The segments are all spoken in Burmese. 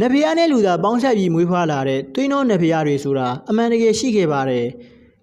နဖျားနဲ့လူသားပေါင်းဆက်ပြီးမွေးဖွားလာတဲ့သွေးနှောနဖျားတွေဆိုတာအမှန်တကယ်ရှိခဲ့ပါတယ်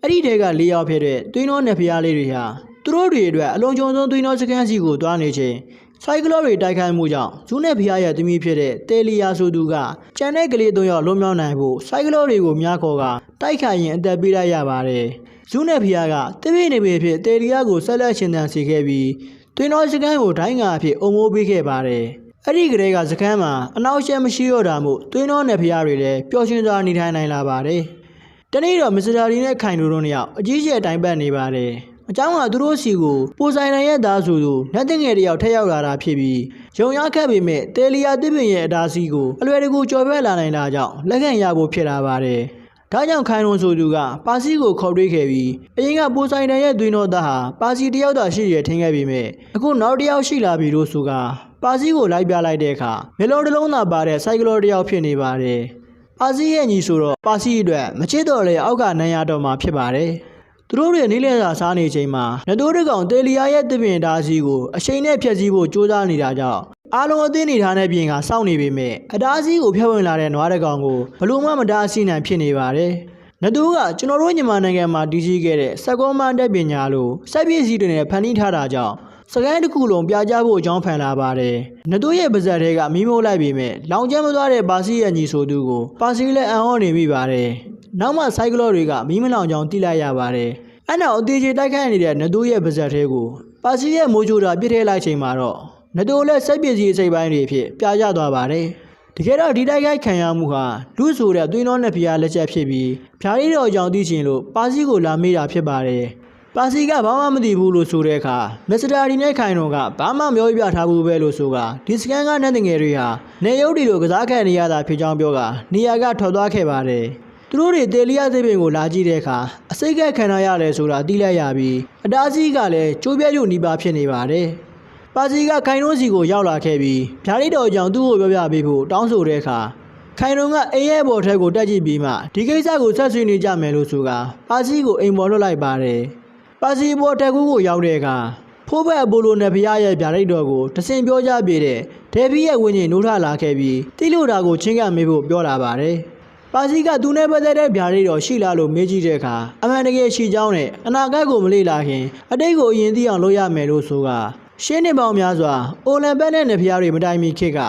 အဲ့ဒီတဲက၄ယောက်ဖြစ်တဲ့သွေးနှောနဖျားလေးတွေဟာသူတို့တွေအတွက်အလုံးစုံဆုံးသွေးနှောစကန်စီကိုတွားနေချိန်စိုက်ကလော့တွေတိုက်ခိုက်မှုကြောင့်ဇူးနဲ့ဖျားရဲ့သမီးဖြစ်တဲ့တေလီယာဆိုသူကကြံတဲ့ကလေး၃ယောက်လွန်မြောက်နိုင်ဖို့စိုက်ကလော့တွေကိုများခေါ်ကတိုက်ခိုက်ရင်အသက်ပေးလိုက်ရပါတယ်ဇူးနဲ့ဖျားကတပိနေပေဖြစ်တေလီယာကိုဆက်လက်ရှင်သန်စေခဲ့ပြီးသွေးနှောစကန်ကိုဒိုင်းငါအဖြစ်အုံမိုးပေးခဲ့ပါတယ် အဲ့ဒီကလေးကစကမ်းမှာအနောက်ရှက်မရှိတော့တာမို့သွေးနှောနယ်ဖျားတွေလည်းပျော်ရွှင်စွာနေထိုင်နိုင်လာပါတယ်။တနေ့တော့မစ္စတာဒီနဲ့ခိုင်တို့တို့နှစ်ယောက်အကြီးကျယ်တိုင်ပတ်နေပါတယ်။အเจ้าကသူတို့စီကိုပိုဆိုင်နိုင်ရဲ့သားဆိုသူလက်တင်ငယ်တယောက်ထက်ရောက်လာတာဖြစ်ပြီးရုံရခက်ပေမဲ့တေလီယာတစ်ပင်ရဲ့အသားစီကိုအလွယ်တကူကြော်ပြက်လာနိုင်တာကြောင့်လက်ခံရဖို့ဖြစ်လာပါတယ်။ ဒါကြောင့်ခိုင်လွန်ဆိုသူကပါစီကိုခေါ်တွေးခဲ့ပြီးအရင်ကပိုဆိုင်တန်ရဲ့သွေးတော်သားဟာပါစီတယောက်သာရှိရထင်ခဲ့ပေမဲ့အခုနောက်တစ်ယောက်ရှိလာပြီလို့ဆိုကပါစီကိုလိုက်ပြလိုက်တဲ့အခါမေလိုတစ်လုံးသာပါတဲ့စိုက်ကလောတစ်ယောက်ဖြစ်နေပါတယ်ပါစီရဲ့ညီဆိုတော့ပါစီအတွက်မချစ်တော့လေအောက်ကနန်းရတော့မှာဖြစ်ပါတယ် သူတို့တွေနေလဲစာစားနေချိန်မှာနတိုးတကောင်တေလီယာရဲ့တပင်သားစီကိုအချိန်နဲ့ဖျက်ဆီးဖို့ကြိုးစားနေတာကြောင့်အားလုံးအသိနေထားတဲ့ပြင်ကစောင့်နေပေမဲ့အတားစီးကိုဖျက်ဝင်လာတဲ့နွားတကောင်ကိုဘလို့မှမတားဆီးနိုင်ဖြစ်နေပါတယ်နတူကကျွန်တော်တို့မြန်မာနိုင်ငံမှာတည်ရှိခဲ့တဲ့စက်ကောမန်တက်ပညာလိုစက်ပစ္စည်းတွေနဲ့ဖန်တီးထားတာကြောင့်စကိုင်းတစ်ခုလုံးပြကြဖို့အကြောင်းဖန်လာပါတယ်။နတူရဲ့ပါဇက်တွေကမီးမိုးလိုက်ပေမဲ့လောင်ကျမ်းမသွားတဲ့ပါစီရဲ့ညီဆိုသူကိုပါစီလည်းအံ့ဩနေမိပါတယ်။ နောက်မှစိုက်ကလော့တွေကမီးမလောင်ကြောင်တိလိုက်ရပါတယ်။အဲ့နောက်အသေးချေတိုက်ခိုက်နေတဲ့နတူရဲ့ပါဇက်တွေကိုပါစီရဲ့မိုးချိုတာပြစ်ထဲလိုက်ချိန်မှာတော့နတူလည်းစက်ပစ္စည်းစိတ်ပိုင်းတွေဖြစ်ပြကြသွားပါတယ်။တကယ်တော့ဒီတိုက်ခိုက်ခံရမှုဟာလူဆိုတဲ့သွေးနှောနဲ့ဖျားလက်ချက်ဖြစ်ပြီးဖျားရည်တော်ကြောင့်သိချင်လို့ပါစီကိုလာမေးတာဖြစ်ပါတယ်။ပါစီကဘာမှမသိဘူးလို့ဆိုတဲ့အခါမစ္စတာဒီနဲ့ခိုင်တော်ကဘာမှမျောပြထားဘူးပဲလို့ဆိုကဒီစကန်ကနဲ့တငယ်တွေဟာနေရုပ်တီလိုကစားခံနေရတာဖြစ်ကြောင်းပြောကနေရာကထွက်သွားခဲ့ပါတယ်။ သူတို့တွေတေလီယာသစ်ပင်ကိုလာကြည့်တဲ့အခါအစိတ်ကက်ခံရရတယ်ဆိုတာသိလိုက်ရပြီးအတားစီးကလည်းကျိုးပြတ်ရုံနီးပါးဖြစ်နေပါတယ်။ပါစီကခိုင်နှုံးစီကိုရောက်လာခဲ့ပြီးဖြားရီတော်ကြောင့်သူ့ကိုပြောပြပေးဖို့တောင်းဆိုတဲ့အခါခိုင်နှုံးကအိမ်ရဲ့ဘော်ထက်ကိုတက်ကြည့်ပြီးမှဒီကိစ္စကိုဆက်ဆွေးနေကြမယ်လို့ဆိုကပါစီကိုအိမ်ပေါ်လွှတ်လိုက်ပါတယ်။ပါစီဘော်ထက်ကူကိုရောက်တဲ့အခါဖိုးဘက်အပိုလိုနဲ့ဖရားရဲ့ဗျာဒိတ်တော်ကိုတစင်ပြောကြပြတဲ့ဒေဗီရဲ့ဝင်းကျင်နိုးထလာခဲ့ပြီးတိလို့တာကိုချင်းကမေးဖို့ပြောလာပါတယ်။ ပါစီကသူနဲ့ပတ်သက်တဲ့ဗျာဒိတ်တော်ရှိလားလို့မေးကြည့်တဲ့အခါအမှန်တကယ်ရှိကြောင်းနဲ့အနာဂတ်ကိုမလေ့လာခင်အတိတ်ကိုအရင်သိအောင်လုပ်ရမယ်လို့ဆိုကရှင်းနေပေါင်းများစွာအိုလံပက်နဲ့နေဖျားတွေမတိုင်မီခေတ်က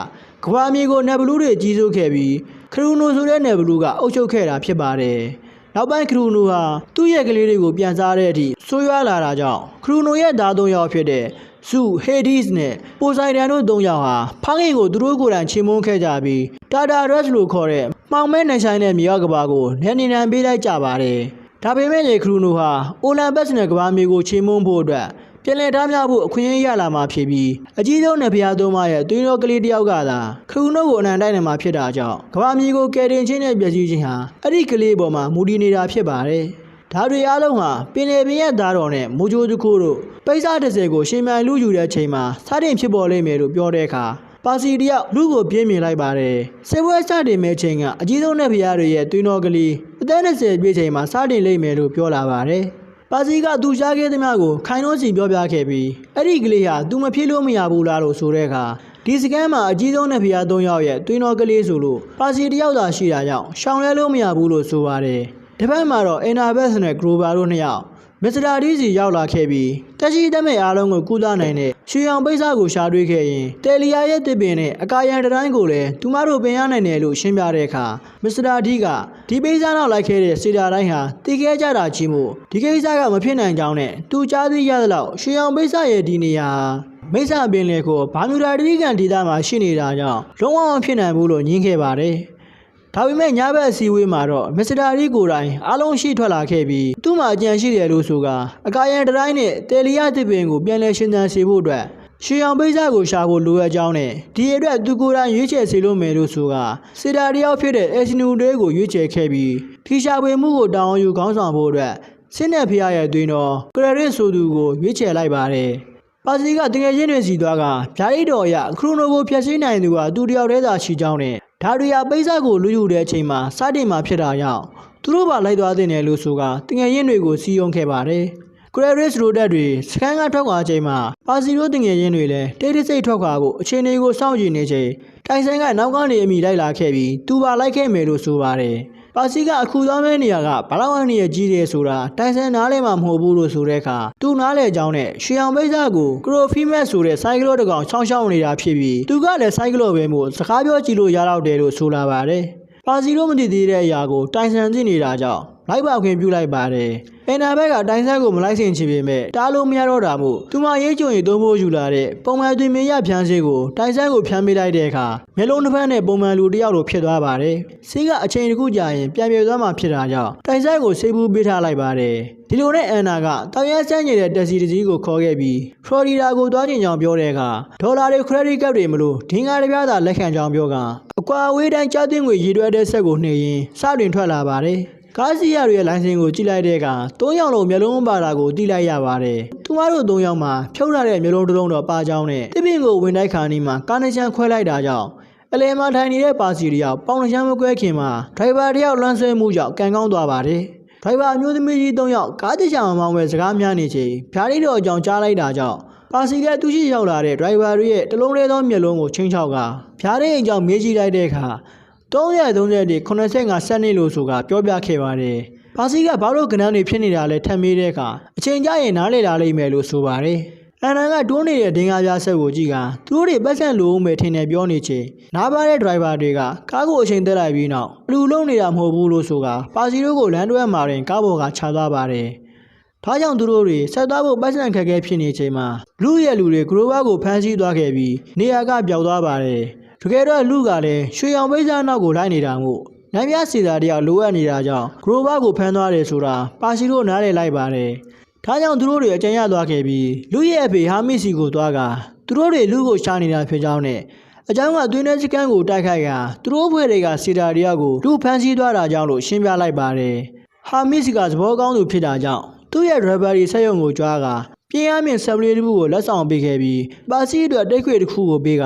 ကဘာမြေကိုနယ်ဘလူးတွေကြီးစိုးခဲ့ပြီးခရူနိုဆိုတဲ့နယ်ဘလူးကအုပ်ချုပ်ခဲ့တာဖြစ်ပါတယ်။နောက်ပိုင်းခရူနိုဟာသူ့ရဲ့ကလေးတွေကိုပြန်စားတဲ့အထိဆိုးရွားလာတာကြောင့်ခရူနိုရဲ့သားသုံးယောက်ဖြစ်တဲ့ ဇူဟေဒီစ်နဲ့ပိုဆိုင်ဒန်တို့သုံးယောက်ဟာဖခင်ကိုသူတို့ကိုယ်တိုင်ချေမုန်းခဲ့ကြပြီးတာတာရက်စ်လို့ခေါ်တဲ့မှောင်မဲနိုင်ဆိုင်တဲ့မြေရောက်ကဘာကိုနေနေနံပေးလိုက်ကြပါတယ်။ဒါပေမဲ့လေခရူနိုဟာအိုလံပက်စ်နဲ့ကဘာမြေကိုချေမုန်းဖို့အတွက်ပြန်လည်ထားများဖို့အခွင့်အရေးရလာမှာဖြစ်ပြီးအကြီးဆုံးနယ်ဖျားသုံးမရဲ့သွေးတော်ကလေးတစ်ယောက်ကသာခရူနိုကိုအနံတိုက်နေမှာဖြစ်တာကြောင့်ကဘာမြေကိုကယ်တင်ခြင်းနဲ့ပြည်စည်းခြင်းဟာအဲ့ဒီကလေးပေါ်မှာမူတည်နေတာဖြစ်ပါတယ်။ ဒါတွေအားလုံးဟာပင်လယ်ပင်ရဲ့သားတော်နဲ့မူဂျိုတခုတို့ပိစာတစ်စဲကိုရှင်မြိုင်လူယူတဲ့ချိန်မှာစတင်ဖြစ်ပေါ်လိမ့်မယ်လို့ပြောတဲ့အခါပါစီတယောက်လူကိုပြင်းမြင်လိုက်ပါတယ်။စေပွဲစတင်မဲ့ချိန်ကအကြီးဆုံးတဲ့ဖျားတွေရဲ့သွေးတော်ကလေးအသက်20ပြည့်ချိန်မှာစတင်လိမ့်မယ်လို့ပြောလာပါတယ်။ပါစီကသူရှားခဲ့သမျှကိုခိုင်နှုံးစီပြောပြခဲ့ပြီးအဲ့ဒီကလေးဟာသူမဖြစ်လို့မရဘူးလားလို့ဆိုတဲ့အခါဒီစကန်မှာအကြီးဆုံးတဲ့ဖျား၃ယောက်ရဲ့တွင်းတော်ကလေးဆိုလို့ပါစီတစ်ယောက်သာရှိတာကြောင့်ရှောင်လဲလို့မရဘူးလို့ဆိုပါတယ်။ တစ်ဖက်မှာတော့အင်နာဘက်စ်နဲ့ဂရိုဘာတို့နှစ်ယောက်မစ္စတာဒီစီရောက်လာခဲ့ပြီးတက်ရှိတမဲ့အားလုံးကိုကုသနိုင်တဲ့ရွှေအောင်ပိတ်စာကိုရှာတွေ့ခဲ့ရင်တယ်လီယာရဲ့တစ်ပင်နဲ့အကာယံတတိုင်းကိုလည်းသူမတို့ပင်ရနိုင်တယ်လို့ရှင်းပြတဲ့အခါမစ္စတာဒီကဒီပိတ်စာနောက်လိုက်ခဲ့တဲ့စေတာတိုင်းဟာတည်ခဲ့ကြတာချင်းမို့ဒီကိစ္စကမဖြစ်နိုင်ကြောင်းနဲ့သူကြားသိရသလောက်ရွှေအောင်ပိတ်စာရဲ့ဒီနေရာမိစ္ဆာပင်လေကိုဘာမြူရာတတိကန်ဒေသမှာရှိနေတာကြောင့်လုံးဝမဖြစ်နိုင်ဘူးလို့ညင်းခဲ့ပါတယ်။ ဒါပေမဲ့ညဘက်အစည်းအဝေးမှာတော့မစ္စတာရီကိုယ်တိုင်အားလုံးရှိထွက်လာခဲ့ပြီးသူ့မှာအကြံရှိတယ်လို့ဆိုကအကာယံတတိုင်းနဲ့တယ်လီယာတစ်ပင်ကိုပြန်လည်ရှင်းသန်စေဖို့အတွက်ရွှေအောင်ပိတ်စာကိုရှာဖို့လိုအပ်ကြောင်းနဲ့ဒီအတွက်သူကိုယ်တိုင်ရွေးချယ်စေလို့မယ်လို့ဆိုကစေတာတယောက်ဖြစ်တဲ့အက်စီနူတွေးကိုရွေးချယ်ခဲ့ပြီးထီရှာပွေမှုကိုတောင်းအောင်ယူခေါင်းဆောင်ဖို့အတွက်စင်းနဲ့ဖျားရဲ့အတွင်းတော်ကရရစ်ဆိုသူကိုရွေးချယ်လိုက်ပါတယ်ပါစီကတကယ်ချင်းတွေစီသွားကဗျာဒိတ်တော်အရခရိုနိုကိုဖျက်ဆီးနိုင်သူကသူတယောက်တည်းသာရှိကြောင်းနဲ့ ဒါရီယာပိတ်ဆက်ကိုလူယူတဲ့အချိန်မှာစတင်မှာဖြစ်တာကြောင့်သူတို့ပါလိုက်သွားတဲ့နယ်လို့ဆိုကတကယ်ချင်းတွေကိုစီယုံခဲ့ပါတယ်ကရရစ်ရိုတက်တွေစကန်ကထွက်ခွာချိန်မှာပါစီရိုတငယ်ချင်းတွေလည်းတိတ်တဆိတ်ထွက်ခွာဖို့အခြေအနေကိုစောင့်ကြည့်နေချိန်တိုင်ဆန်ကနောက်ကနေအမိလိုက်လာခဲ့ပြီးသူပါလိုက်ခဲ့မယ်လို့ဆိုပါတယ် ပါစီကအခုသွားမဲ့နေရာကဘလောက်အနေရကြီးတယ်ဆိုတာတိုင်ဆန်နားလဲမှာမဟုတ်ဘူးလို့ဆိုတဲ့အခါသူနားလဲကြောင်းနဲ့ရှီအောင်ပိတ်စာကိုကရိုဖီမက်ဆိုတဲ့ဆိုင်ကလောတစ်ကောင်ချောင်းချောင်းနေတာဖြစ်ပြီးသူကလည်းဆိုင်ကလောပဲမို့စကားပြောကြည့်လို့ရတော့တယ်လို့ဆိုလာပါတယ်ပါစီလိုမသိသေးတဲ့အရာကိုတိုင်ဆန်သိနေတာကြောင့် လိုက်ပါခွင့်ပြုလိုက်ပါတယ်အင်နာဘက်ကတိုင်ဆန်ကိုမလိုက်ဆင်ချင်ပေမဲ့တားလို့မရတော့တာမို့သူမရေးကြုံရင်သုံးဖို့ယူလာတဲ့ပုံမှန်သွေးမရဖြန်းစေးကိုတိုင်ဆန်ကိုဖြန်းပေးလိုက်တဲ့အခါမျက်လုံးတစ်ဖက်နဲ့ပုံမှန်လူတစ်ယောက်လိုဖြစ်သွားပါတယ်ဆေးကအချိန်တစ်ခုကြာရင်ပြန်ပြေသွားမှဖြစ်တာကြောင့်တိုင်ဆန်ကိုဆေးဘူးပေးထားလိုက်ပါတယ်ဒီလိုနဲ့အန်နာကတောင်ရဲစမ်းနေတဲ့တက်စီတစ်စီးကိုခေါ်ခဲ့ပြီးဖလော်ရီဒါကိုသွားချင်ကြောင်းပြောတဲ့အခါဒေါ်လာတွေခရက်ဒစ်ကပ်တွေမလို့ဒင်းကားတစ်ပြားသာလက်ခံကြောင်းပြောကအကွာအဝေးတိုင်းကြားသိငွေရည်ရွယ်တဲ့ဆက်ကိုနှိမ့်ရင်းစတင်ထွက်လာပါတယ် ကားစီးရရဲ့လိုင်စင်ကိုကြည့်လိုက်တဲ့အခါ၃ယောက်လုံးမျိုးလုံးပါတာကိုသိလိုက်ရပါတယ်။သူမတို့၃ယောက်မှာဖြုတ်ရတဲ့မျိုးလုံးတစ်လုံးတော့ပါကြောင်းနဲ့တစ်ပင်ကိုဝင်တိုက်ခါနီးမှာကာနေချန်ခွဲလိုက်တာကြောင့်အလဲမှာထိုင်နေတဲ့ပါစီတယောက်ပေါင်နှချမ်းမကွဲခင်မှာဒရိုင်ဘာတယောက်လွှမ်းဆွဲမှုကြောင့်ကန်ကောင်းသွားပါတယ်။ဒရိုင်ဘာအမျိုးသမီးကြီး၃ယောက်ကားတစ်ချောင်မောင်းမဲ့စကားများနေချိန်ဖြားလေးတော်အကြောင်းကြားလိုက်တာကြောင့်ပါစီကသူရှိရောက်လာတဲ့ဒရိုင်ဘာတွေရဲ့တလုံးလေးသောမျက်လုံးကိုချင်းချောက်ကဖြားလေးအကြောင်းမေးကြည့်လိုက်တဲ့အခါ 330 85စက်နှစ်လို့ဆိုကပြောပြခဲ့ပါတယ်။ပါစီကဘာလို့ကဏ္ဍတွေဖြစ်နေတာလဲထပ်မေးတဲ့အခါအချိန်ကြရင်နားလေလာလိမ့်မယ်လို့ဆိုပါတယ်။အန်နန်ကတွန်းနေတဲ့ဒင်္ဂါပြဆက်ကိုကြည့်ကသူတို့တွေပတ်စံလိုအောင်ပဲထင်တယ်ပြောနေချိန်နားပါတဲ့ဒရိုင်ဘာတွေကကားကိုအချိန်တက်လိုက်ပြီးနောက်အလူလုံးနေတာမဟုတ်ဘူးလို့ဆိုကပါစီတို့ကိုလမ်းတွဲမှာရင်ကားပေါ်ကခြာသွားပါတယ်။ဒါကြောင့်သူတို့တွေဆက်သွားဖို့ပတ်စံခက်ခဲဖြစ်နေချိန်မှာလူရဲ့လူတွေဂရိုးဘာကိုဖမ်းဆီးသွားခဲ့ပြီးနေရာကပျောက်သွားပါတယ်။ တကယ်တော့လူကလည်းရွှေအောင်ပိစာနောက်ကိုလိုက်နေတာမို့နမ်ပြစီစာတယောက်လိုအပ်နေတာကြောင့်ဂရိုဘာကိုဖမ်းသွားတယ်ဆိုတာပါစီတို့နားလည်လိုက်ပါတယ်။ဒါကြောင့်သူတို့တွေအကြံရသွားခဲ့ပြီးလူရဲ့အဖေဟာမစ်စီကိုသွားကသူတို့တွေလူကိုရှာနေတာဖြစ်ကြောင်းနဲ့အကြောင်းကသွေးနဲ့စကန်ကိုတိုက်ခိုက်ကသူတို့ဖွဲ့တွေကစီတာတယောက်ကိုလူဖမ်းဆီးသွားတာကြောင့်လို့ရှင်းပြလိုက်ပါတယ်။ဟာမစ်စီကသဘောကောင်းသူဖြစ်တာကြောင့်သူ့ရဲ့ rubbery ဆက်ရုံကိုကြွားကပြင်းရမြင့်ဆပ်လေးတစ်ခုကိုလက်ဆောင်ပေးခဲ့ပြီးပါစီအတွက်တိတ်ခွေတစ်ခုကိုပေးက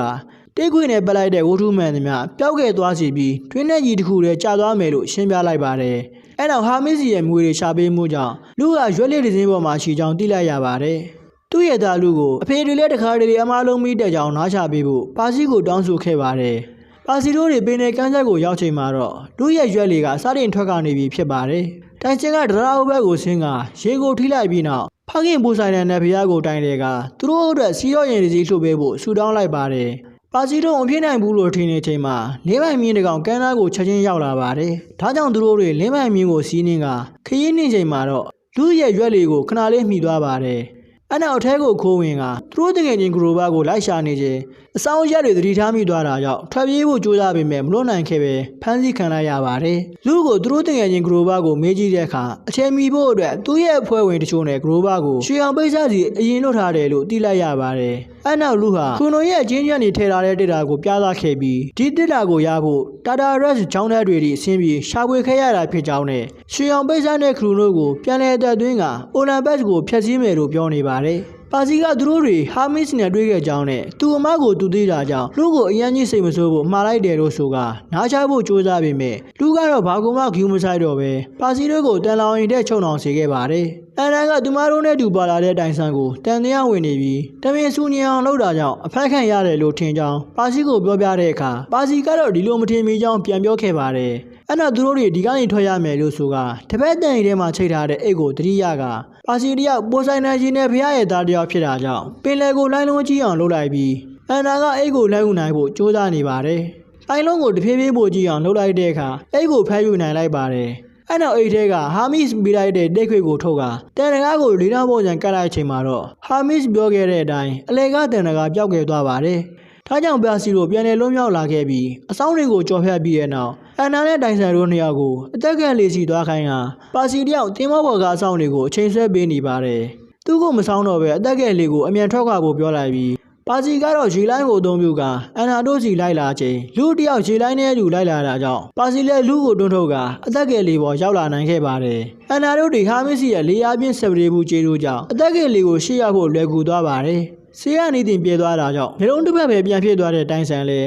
တိတ်ခွေနဲ့ပလိုက်တဲ့ဝတ္ထုမှန်သမျှပျောက်ခဲ့သွားစီပြီးတွင်းနဲ့ကြီးတစ်ခုတည်းကြာသွားမယ်လို့ရှင်းပြလိုက်ပါတယ်။အဲ့တော့ဟာမစ်စီရဲ့မွေတွေရှာပေးမှုကြောင့်လူကရွက်လေးတစ်စင်းပေါ်မှာရှိကြောင်းသိလိုက်ရပါတယ်။သူ့ရဲ့သားလူကိုအဖေတွေလည်းတခါတလေအမားလုံးမိတဲ့ကြောင်နားချပေးဖို့ပါစီကိုတောင်းဆိုခဲ့ပါတယ်။ပါစီတို့တွေပင်နယ်ကန်းဆက်ကိုရောက်ချိန်မှာတော့လူရဲ့ရွက်လေးကစတင်ထွက်ကနေပြီဖြစ်ပါတယ်။တိုင်ချင်းကဒရာအိုဘက်ကိုဆင်းကရေကိုထိလိုက်ပြီးနောက်ဖခင်ပူဆိုင်တဲ့နယ်ဖျားကိုတိုင်တယ်ကသူတို့အတွက်စီရော့ရင်စီလှုပ်ပေးဖို့ဆူတောင်းလိုက်ပါတယ်။ ပါစီတို့မဖြစ်နိုင်ဘူးလို့ထင်နေချိန်မှာလင်းမိုင်မြင်းတကောင်ကန်းသားကိုချက်ချင်းရောက်လာပါတယ်။ဒါကြောင့်သူတို့တွေလင်းမိုင်မြင်းကိုစီးနှင်းကခရီးနှင်းချိန်မှာတော့လူရဲ့ရွက်လေးကိုခဏလေးမှီသွားပါတယ်။အဲ့နောက်အထဲကိုခိုးဝင်ကသူတို့တကယ်ချင်းဂရိုဘာကိုလိုက်ရှာနေခြင်းအဆောင်ရက်တွေသတိထားမိသွားတာကြောင့်ထွက်ပြေးဖို့ကြိုးစားပေမဲ့မလွတ်နိုင်ခဲ့ပဲဖမ်းဆီးခံလိုက်ရပါတယ်။လူကိုသူတို့တကယ်ချင်းဂရိုဘာကိုမေးကြည့်တဲ့အခါအချိန်မီဖို့အတွက်သူ့ရဲ့အဖွဲ့ဝင်တချို့နဲ့ဂရိုဘာကိုရွှေအောင်ပိတ်စားစီအရင်လွတ်ထားတယ်လို့သိလိုက်ရပါတယ်။ အဲ့နောက်လူဟာခရိုနိုရဲ့အချင်းချင်းနေထည့်ထားတဲ့တစ်တာကိုပြသခဲ့ပြီးဒီတစ်တာကိုရဖို့တာတာရက်စ်ချောင်းတဲ့တွေဒီအဆင်းပြီးရှာဖွေခဲ့ရတာဖြစ်ကြောင်းနဲ့ရွှေအောင်ပိတ်စားတဲ့ခရိုနိုကိုပြန်လည်အသက်သွင်းကအိုလံဘတ်ကိုဖျက်ဆီးမယ်လို့ပြောနေပါတယ်။ပါစီကသူတို့တွေဟာမစ်နဲ့တွေ့ခဲ့ကြောင်းနဲ့သူ့အမကိုသူသိတာကြောင့်လူကိုအရန်ကြီးစိတ်မဆိုးဖို့မှားလိုက်တယ်လို့ဆိုကနားချဖို့ကြိုးစားပေမဲ့လူကတော့ဘာကူမှဂူးမဆိုင်တော့ပဲပါစီတို့ကိုတန်လောင်ရင်တဲ့ချုံအောင်စေခဲ့ပါတယ်။ အန်ရန်ကသူမတို့နဲ့တူပါလာတဲ့တိုင်ဆန်ကိုတန်တရားဝင်နေပြီးတမင်ဆူညံအောင်လုပ်တာကြောင့်အဖက်ခံရတယ်လို့ထင်ကြောင်းပါစီကိုပြောပြတဲ့အခါပါစီကတော့ဒီလိုမထင်မိကြောင်းပြန်ပြောခဲ့ပါတယ်။အဲ့တော့သူတို့တွေဒီကနေထွက်ရမယ်လို့ဆိုကတပတ်တန်ရီထဲမှာချိန်ထားတဲ့အိတ်ကိုတတိယကပါစီတယောက်ပိုဆိုင်နိုင်ရှင်နဲ့ဖះရဲ့သားတယောက်ဖြစ်တာကြောင့်ပင်လယ်ကိုလိုင်းလုံးကြီးအောင်လုပ်လိုက်ပြီးအန်နာကအိတ်ကိုလိုက်ယူနိုင်ဖို့ကြိုးစားနေပါတယ်။တိုင်းလုံးကိုတဖြည်းဖြည်းပို့ကြည့်အောင်လုပ်လိုက်တဲ့အခါအိတ်ကိုဖမ်းယူနိုင်လိုက်ပါတယ်။ အဲ့နောက်အိတ်ထဲကဟာမစ်မိလိုက်တဲ့တိတ်ခွေကိုထုတ်ကတန်တကားကိုလေးနှောင်းပုံစံကတ်လိုက်ချိန်မှာတော့ဟာမစ်ပြောခဲ့တဲ့အတိုင်းအလေကတန်တကားပျောက်ခဲ့သွားပါတယ်။ထားကြောင့်ပြစီတို့ပြန်လည်လွတ်မြောက်လာခဲ့ပြီးအဆောင်တွေကိုကြော်ဖြတ်ပြီးတဲ့နောက်အန်နာနဲ့တိုင်ဆန်တို့နှစ်ယောက်ကိုအသက်ကန်လေးစီသွားခိုင်းကပါစီတယောက်တင်းမောဘော်ကအဆောင်တွေကိုအချိန်ဆွဲပေးနေပါတယ်။သူ့ကိုမဆောင်တော့ပဲအသက်ကန်လေးကိုအမြန်ထွက်ခွာဖို့ပြောလိုက်ပြီး ပါစီကတော့ရေလိုင်းကိုအသုံးပြုကအန်နာတို့စီလိုက်လာချိန်လူတစ်ယောက်ရေလိုင်းနဲ့အတူလိုက်လာတာကြောင့်ပါစီလည်းလူကိုတွန်းထုတ်ကအသက်ကယ်လေးပေါ်ရောက်လာနိုင်ခဲ့ပါတယ်။အန်နာတို့ဒီဟာမစ်စီရဲ့လေယာပြင်းစပရေဘူးကျေးတို့ကြောင့်အသက်ကယ်လေးကိုရှေ့ရောက်ဖို့လွယ်ကူသွားပါတယ်။ဆေးရနေတင်ပြေးသွားတာကြောင့်မျိုးလုံးတစ်ဖက်ပဲပြန်ဖြစ်သွားတဲ့တိုင်ဆန်လေ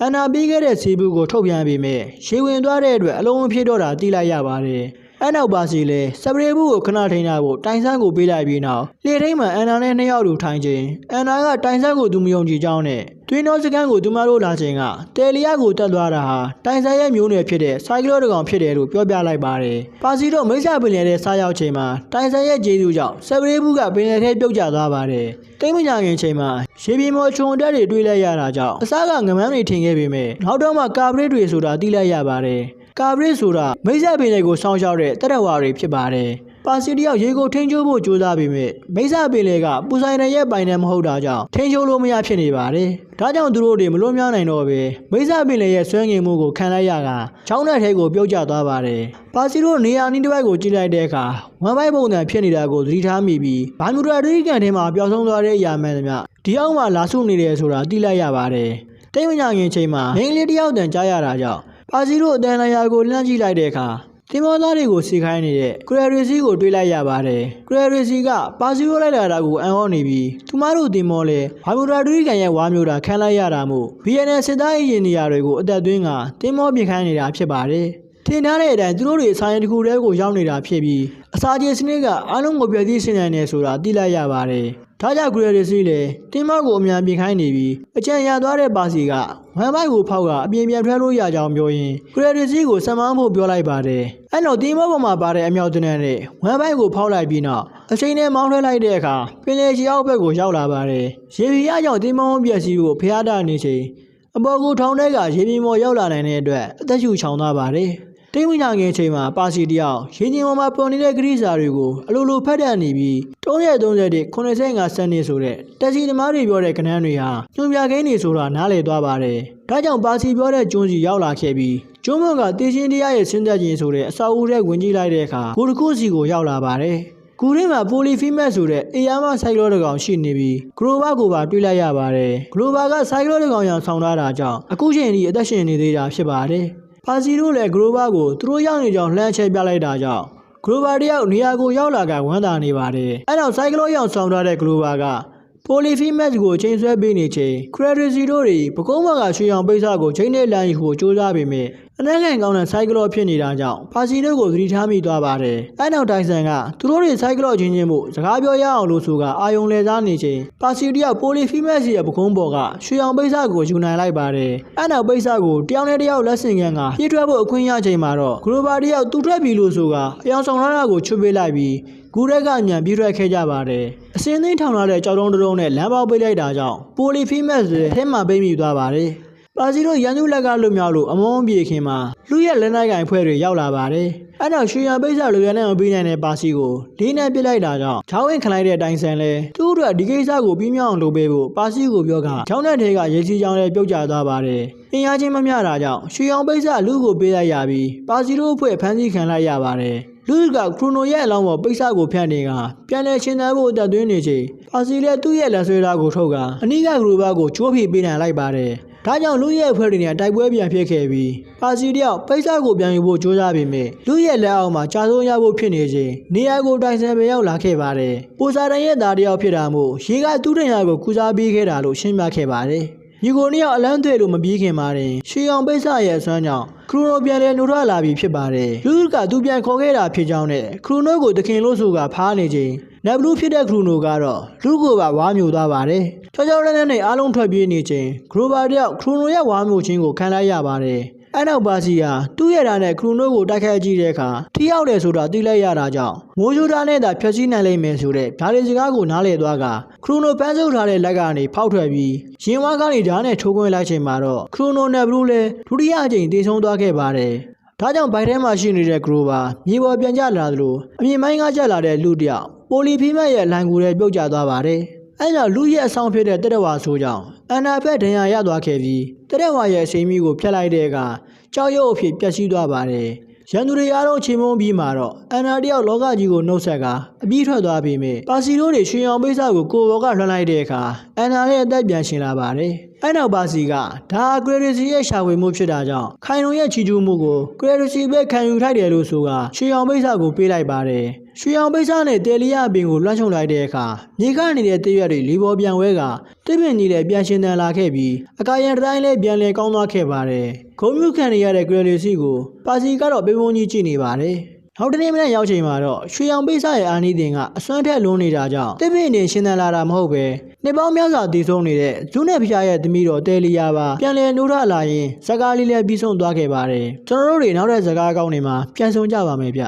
အန်နာပြီးခဲ့တဲ့ဆေးဘူးကိုထုတ်ပြန်ပေးမယ်။ရေဝင်သွားတဲ့အတွက်အလုံးမဖြစ်တော့တာသိလိုက်ရပါတယ်။ အဲ့နောက်ပါစီလဲစပရေဘူးကိုခဏထိန်းထားဖို့တိုင်ဆန်းကိုပေးလိုက်ပြီးနောက်လေထိန်မှာအန်နာနဲ့နှစ်ယောက်တူထိုင်ခြင်းအန်နာကတိုင်ဆန်းကိုသူမယုံကြည်ကြောင်းနဲ့တွင်းတော်စကန်ကိုသူမတို့လာခြင်းကတယ်လီယာကိုတက်သွားတာဟာတိုင်ဆန်းရဲ့မျိုးနွယ်ဖြစ်တဲ့စိုက်ကလောတကောင်ဖြစ်တယ်လို့ပြောပြလိုက်ပါတယ်ပါစီတို့မိစ္ဆာပင်လယ်ထဲစားရောက်ချိန်မှာတိုင်ဆန်းရဲ့ဂျေဇူးကြောင့်စပရေဘူးကပင်လယ်ထဲပြုတ်ကျသွားပါတယ်တိတ်မကြခင်ချိန်မှာရေပြင်မော်ချုံတက်တွေတွေးလိုက်ရတာကြောင့်အစားကငမန်းတွေထင်ခဲ့ပေမဲ့နောက်တော့မှကာဘရစ်တွေဆိုတာသိလိုက်ရပါတယ် ကာဘရစ်ဆိုတာမိစ္ဆာပင်လယ်ကိုစောင့်ရှောက်တဲ့တက်တော်ဝါတွေဖြစ်ပါတယ်ပါစီတယောက်ရေကိုထိန်းချုပ်ဖို့ကြိုးစားပေမဲ့မိစ္ဆာပင်လယ်ကပူဆိုင်တဲ့ရဲ့ပိုင်နဲ့မဟုတ်တာကြောင့်ထိန်းချုပ်လို့မရဖြစ်နေပါတယ်ဒါကြောင့်သူတို့တွေမလွတ်မြောက်နိုင်တော့ပဲမိစ္ဆာပင်လယ်ရဲ့ဆွဲငင်မှုကိုခံလိုက်ရကချောင်းတဲ့ထဲကိုပြုတ်ကျသွားပါတယ်ပါစီတို့နေရာနီးတစ်ဝိုက်ကိုကြည့်လိုက်တဲ့အခါဝမ်ပိုက်ပုံစံဖြစ်နေတာကိုသတိထားမိပြီးဘာမြူရာဒရီကန်ထဲမှာပျောက်ဆုံးသွားတဲ့အရာမှန်သမျှဒီအောက်မှာလာဆုနေတယ်ဆိုတာသိလိုက်ရပါတယ်တိတ်မညာခင်ချိန်မှာမင်းကလေးတစ်ယောက်တန်ကြားရတာကြောင့် ပါစီတို့အတန်လျာကိုလှမ်းကြည့်လိုက်တဲ့အခါတင်မောသားတွေကိုစီခိုင်းနေတဲ့ကရရီစီကိုတွေးလိုက်ရပါတယ်ကရရီစီကပါစီရိုးလိုက်လာတာကိုအံ့ဩနေပြီးသူမတို့တင်မောလဲဘာမြူရာဒရီကန်ရဲ့ဝါမျိုးတာခံလိုက်ရတာမို့ BNN စစ်သားအင်ဂျင်နီယာတွေကိုအသက်သွင်းကတင်မောပြင်ခိုင်းနေတာဖြစ်ပါတယ် ထင်ထားတဲ့အတိုင်းသူတို့တွေအဆိုင်တစ်ခုတည်းကိုရောက်နေတာဖြစ်ပြီးအစာကျေစနစ်ကအားလုံးကိုပြည့်စည်စင်နိုင်နေဆိုတာသိလိုက်ရပါတယ်။ဒါကြောင့်ဂရရီစီလည်းတင်းမကိုအမြန်ပြင်ခိုင်းနေပြီးအကြံရသွားတဲ့ပါစီကဝမ်ဘိုက်ကိုဖောက်ကအပြင်ပြန်ထွက်လို့ရကြောင်းပြောရင်းဂရရီစီကိုဆမ်မန်းဖို့ပြောလိုက်ပါတယ်။အဲ့တော့တင်းမပေါ်မှာပါတဲ့အမြောက်တနက်နဲ့ဝမ်ဘိုက်ကိုဖောက်လိုက်ပြီးနောက်အချိန်နဲ့မောင်းထွဲလိုက်တဲ့အခါပင်လေချီအောက်ဘက်ကိုရောက်လာပါတယ်။ရေပီရကြောင့်တင်းမုံပြက်စီကိုဖျားတာနေချိန်အပေါ်ကိုထောင်တဲ့ကရေပြင်ပေါ်ရောက်လာနိုင်တဲ့အတွက်အသက်ရှူချောင်သွားပါတယ်။ တိတ်မညာငယ်ချိန်မှာပါစီတယောက်ရင်းချင်းပေါ်မှာပေါ်နေတဲ့ဂရိစာတွေကိုအလိုလိုဖတ်တတ်နေပြီး330 85စနစ်ဆိုတဲ့တက်စီသမားတွေပြောတဲ့ကဏ္ဍတွေဟာညွန်ပြကိန်းတွေဆိုတာနားလည်သွားပါတယ်။ဒါကြောင့်ပါစီပြောတဲ့ကျွန်းစီရောက်လာခဲ့ပြီးကျွန်းမကတေချင်းတရားရဲ့ဆင်းသက်ခြင်းဆိုတဲ့အစာအုပ်ထဲဝင်ကြည့်လိုက်တဲ့အခါဂိုတခုစီကိုရောက်လာပါတယ်။ကူရင်းမှာပိုလီဖီမက်ဆိုတဲ့အေယာမဆိုင်ကလောတစ်ကောင်ရှိနေပြီးဂလိုဘာကိုပါတွေ့လိုက်ရပါတယ်။ဂလိုဘာကဆိုင်ကလောတစ်ကောင်ရန်ဆောင်ထားတာကြောင့်အခုချိန်ထိအသက်ရှင်နေသေးတာဖြစ်ပါတယ်။ ပါစီတို့လည်းဂရိုဘာကိုသူတို့ရောက်နေကြောင်းလှမ်းချဲပြလိုက်တာကြောင့်ဂရိုဘာတယောက်နေရာကိုရောက်လာကဝမ်းသာနေပါတယ်။အဲနောက်စိုက်ကလောရောက်ဆောင်ထားတဲ့ဂရိုဘာကပိုလီဖီမက်ကိုချိန်ဆွဲပေးနေချိန်ခရဒရီစီတို့တွေပကုံးဘကရွှေရောင်ပိတ်စကိုချိန်နဲ့လမ်းယူဖို့ကြိုးစားပေမဲ့ အနှံ့ငယ်ကောင်းတဲ့စိုက်ကလောဖြစ်နေတာကြောင့်ပါစီတို့ကိုသတိထားမိသွားပါတယ်။အဲနောက်တိုင်ဆန်ကသူတို့တွေစိုက်ကလောချင်းချင်းမှုစကားပြောရအောင်လို့ဆိုကအာယုံလဲစားနေချိန်ပါစီတယောက်ပိုလီဖီမက်စီရဲ့ပကုံးပေါ်ကရွှေရောင်ပိတ်စကိုယူနိုင်လိုက်ပါတယ်။အဲနောက်ပိတ်စကိုတယောက်နဲ့တယောက်လက်ဆင့်ကန်ကပြေးထွက်ဖို့အခွင့်ရချိန်မှာတော့ဂလိုဘာတယောက်သူ့ထွက်ပြီလို့ဆိုကအယောင်ဆောင်ထားတာကိုချွတ်ပေးလိုက်ပြီးဂူရက်ကညံပြေးထွက်ခဲ့ကြပါတယ်။အစင်းသိန်းထောင်လာတဲ့ကြောက်တုံးတုံးနဲ့လမ်းပေါက်ပိတ်လိုက်တာကြောင့်ပိုလီဖီမက်စ်ထဲမှာပိတ်မိသွားပါတယ်။ ပါစီတို့ရန်သူလက်ကလွတ်မြောက်လို့အမုန်းပြေခင်မှာလူရဲ့လက်နိုင်ကင်ဖွဲ့တွေရောက်လာပါတယ်။အဲ့တော့ရွှေရံပိတ်စလူရန်နဲ့မပြီးနိုင်တဲ့ပါစီကိုလေးနဲ့ပစ်လိုက်တာကြောင့်ချောင်းဝင်ခလိုက်တဲ့အတိုင်းဆန်လဲသူ့အတွက်ဒီကိစ္စကိုပြီးမြောက်အောင်လုပ်ပေးဖို့ပါစီကိုပြောကချောင်းတဲ့ထဲကရေစီချောင်းလေးပြုတ်ကျသွားပါတယ်။အင်အားချင်းမမျှတာကြောင့်ရွှေရောင်ပိတ်စလူကိုပေးလိုက်ရပြီးပါစီတို့အဖွဲ့ဖမ်းဆီးခံလိုက်ရပါတယ်။လူကခရိုနိုရဲ့အလောင်းပေါ်ပိတ်စကိုဖြန့်နေကပြန်လဲရှင်းသဖို့အသက်သွင်းနေချိန်ပါစီလည်းသူ့ရဲ့လက်ဆွဲသားကိုထုတ်ကအနိကဂရိုဘကိုချိုးဖိပေးနိုင်လိုက်ပါတယ်။ ဒါကြောင့်လူရဲ့အဖွဲ့တွေနဲ့တိုက်ပွဲပြန်ဖြစ်ခဲ့ပြီးပါစီတယောက်ပိတ်စကိုပြန်ယူဖို့ကြိုးစားပေမဲ့လူရဲ့လက်အောက်မှာကြာဆုံးရဖို့ဖြစ်နေချိန်နေရာကိုတိုင်ဆန်ပဲရောက်လာခဲ့ပါတယ်။ပူစာတန်ရဲ့သားတယောက်ဖြစ်တာမို့ရေကသူ့တင်ရကိုကူစားပေးခဲ့တာလို့ရှင်းပြခဲ့ပါတယ်။ညီကိုနှစ်ယောက်အလန်းသွေလို့မပြီးခင်မှာတင်ရွှေအောင်ပိတ်စရဲ့အစွမ်းကြောင့်ခရိုနိုပြန်လဲနှုတ်ထွက်လာပြီဖြစ်ပါတယ်လူးကသူပြန်ခေါ်ခဲ့တာဖြစ်ကြောင်းနဲ့ခရိုနိုကိုတခင်လို့ဆိုကဖားနေချိန် နက်ဘလူးဖြစ်တဲ့ခရိုနိုကတော့လူးကိုပါဝါမျိုးသွားပါတယ်ချောချောလဲလဲနဲ့အားလုံးထွက်ပြေးနေချိန်ဂရိုဘာတယောက်ခရိုနိုရဲ့ဝါမျိုးချင်းကိုခံလိုက်ရပါတယ်အဲ့နောက်ပါစီဟာသူ့ရဲ့ဓာတ်နဲ့ခရိုနိုကိုတိုက်ခိုက်ကြည့်တဲ့အခါထိရောက်တယ်ဆိုတာသိလိုက်ရတာကြောင့်မိုးချိုးသားနဲ့သာဖျက်ဆီးနိုင်လိမ့်မယ်ဆိုတဲ့ဓာတ်ရည်စကားကိုနားလည်သွားကခရိုနိုပန်းစုပ်ထားတဲ့လက်ကနေဖောက်ထွက်ပြီးရင်ဝါကနေဓာတ်နဲ့ထိုးခွင်းလိုက်ချိန်မှာတော့ခရိုနိုနဲ့ဘလူးလည်းဒုတိယအကြိမ်တည်ဆုံသွားခဲ့ပါတယ်ဒါကြောင့်ဘိုက်ထဲမှာရှိနေတဲ့ဂရိုဘာမြေပေါ်ပြန်ကျလာသလိုအမြင့်မိုင်းကကျလာတဲ့လူတစ်ယောက် ပိုလီဖီမက်ရဲ့လိုင်ကူထဲပြုတ်ကျသွားပါတယ်။အဲကြောင့်လူရဲ့အဆောင်ဖြစ်တဲ့တက်တဝါဆိုကြောင့်အန်နာဖက်ဒဏ်ရာရသွားခဲ့ပြီးတက်တဝါရဲ့အချိန်မီကိုဖျက်လိုက်တဲ့အခါကြောက်ရွံ့အဖြစ်ပျက်စီးသွားပါတယ်။ရန်သူတွေအားလုံးချိန်မုံပြီးမှတော့အန်နာတယောက်လောကကြီးကိုနှုတ်ဆက်ကအပြီးထွက်သွားပြီမြေပါစီတို့တွေရွှေအောင်ပိတ်စကိုကိုဘောကလွှမ်းလိုက်တဲ့အခါအန်နာရဲ့အသက်ပြန်ရှင်လာပါတယ်။အဲနောက်ပါစီကဒါဂရရီစီရဲ့ရှာဖွေမှုဖြစ်တာကြောင့်ခိုင်လုံရဲ့ချီကျူးမှုကိုဂရရီစီပဲခံယူထိုက်တယ်လို့ဆိုကရွှေအောင်ပိတ်စကိုပေးလိုက်ပါတယ်။ရွှေအောင်ပိတ်စနဲ့တယ်လီယာပင်ကိုလွှမ်းချုံလိုက်တဲ့အခါမြေခနေတဲ့တရွက်တွေလီပေါ်ပြန်ဝဲကတစ်ပင်ကြီးလည်းပြန်ရှင်တန်လာခဲ့ပြီးအကာရန်တိုင်းလည်းပြန်လဲကောင်းသွားခဲ့ပါတယ်။ဂုံမြုခံနေရတဲ့ဂရရီစီကိုပါစီကတော့ပေးပုံကြီးကြည့်နေပါတယ်။ နောက်တစ်နေ့မနေ့ရောက်ချိန်မှာတော့ရွှေရောင်ပိတ်စရဲ့အာနီးတင်ကအစွမ်းထက်လွန်းနေတာကြောင့်တစ်ပင်နေရှင်းသန်လာတာမဟုတ်ပဲနှစ်ပေါင်းများစွာတည်ဆုံးနေတဲ့ဇုနဲ့ဖျားရဲ့သမီးတော်တဲလီယာပါပြန်လည်နှိုးထလာရင်ဇကာလေးလည်းပြီးဆုံးသွားခဲ့ပါတယ်ကျွန်တော်တို့တွေနောက်တဲ့ဇကာကောင်းတွေမှာပြန်ဆုံကြပါမယ်ဗျ